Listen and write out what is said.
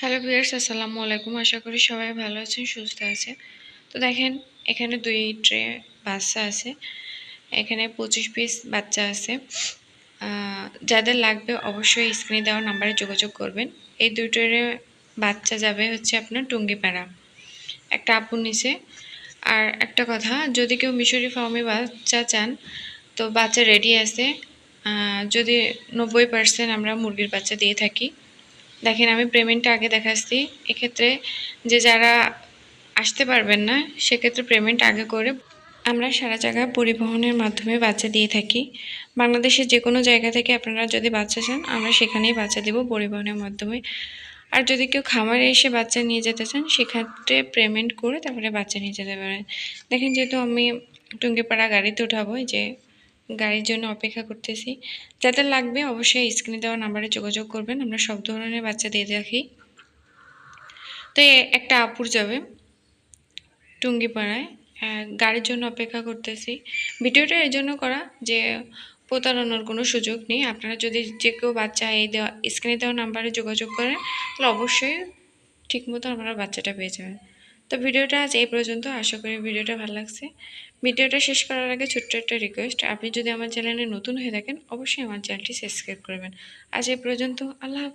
Hello viewers আসসালামু আলাইকুম। আশা করি সবাই ভালো আছেন, সুস্থ আছে তো দেখেন, এখানে দুই ট্রে বাচ্চা আছে। এখানে পঁচিশ পিস বাচ্চা আছে। যাদের লাগবে অবশ্যই স্ক্রিনে দেওয়া নাম্বারে যোগাযোগ করবেন। এই দুই ট্রে বাচ্চা যাবে হচ্ছে আপনার টুঙ্গিপাড়া। একটা আপুর নিচে। আর একটা কথা, যদি কেউ মিশরি ফার্মে বাচ্চা চান, তো বাচ্চা রেডি আছে। যদি নব্বই পার্সেন্ট আমরা মুরগির বাচ্চা দিয়ে থাকি। দেখেন, আমি পেমেন্টটা আগে দেখাচ্ছি। এক্ষেত্রে যে যারা আসতে পারবেন না, সেক্ষেত্রে পেমেন্ট আগে করে। আমরা সারা জায়গায় পরিবহনের মাধ্যমে বাচ্চা দিয়ে থাকি। বাংলাদেশের যে কোনো জায়গা থেকে আপনারা যদি বাচ্চা চান, আমরা সেখানেই বাচ্চা দেব পরিবহনের মাধ্যমে। আর যদি কেউ খামারে এসে বাচ্চা নিয়ে যেতে চান, সেক্ষেত্রে পেমেন্ট করে তারপরে বাচ্চা নিয়ে যেতে পারেন। দেখেন, যেহেতু আমি টুঙ্গিপাড়া গাড়িতে উঠাবো যে গাড়ির জন্য অপেক্ষা করতেছি। যাদের লাগবে অবশ্যই স্ক্রিনে দেওয়া নাম্বারে যোগাযোগ করবেন। আমরা সব ধরনের বাচ্চা দিয়ে রাখি। তো একটা আপুর যাবে টুঙ্গিপাড়ায় গাড়ির জন্য অপেক্ষা করতেছি। ভিডিওটা এই জন্য করা যে প্রতারণার কোনো সুযোগ নেই। আপনারা যদি যে কেউ বাচ্চা এই দেওয়া স্ক্রিনে দেওয়া নাম্বারে যোগাযোগ করেন, তাহলে অবশ্যই ঠিকমতো আপনারা বাচ্চাটা পেয়ে যাবেন। তো ভিডিওটা আজ এই পর্যন্ত। আশা করি ভিডিওটা ভালো লাগছে। ভিডিওটা শেষ করার আগে ছোট্ট একটা রিকোয়েস্ট আপনি যদি আমার চ্যানেলে নতুন হয়ে থাকেন, অবশ্যই আমার চ্যানেলটি সাবস্ক্রাইব করবেন। আজ এই পর্যন্ত, আল্লাহ।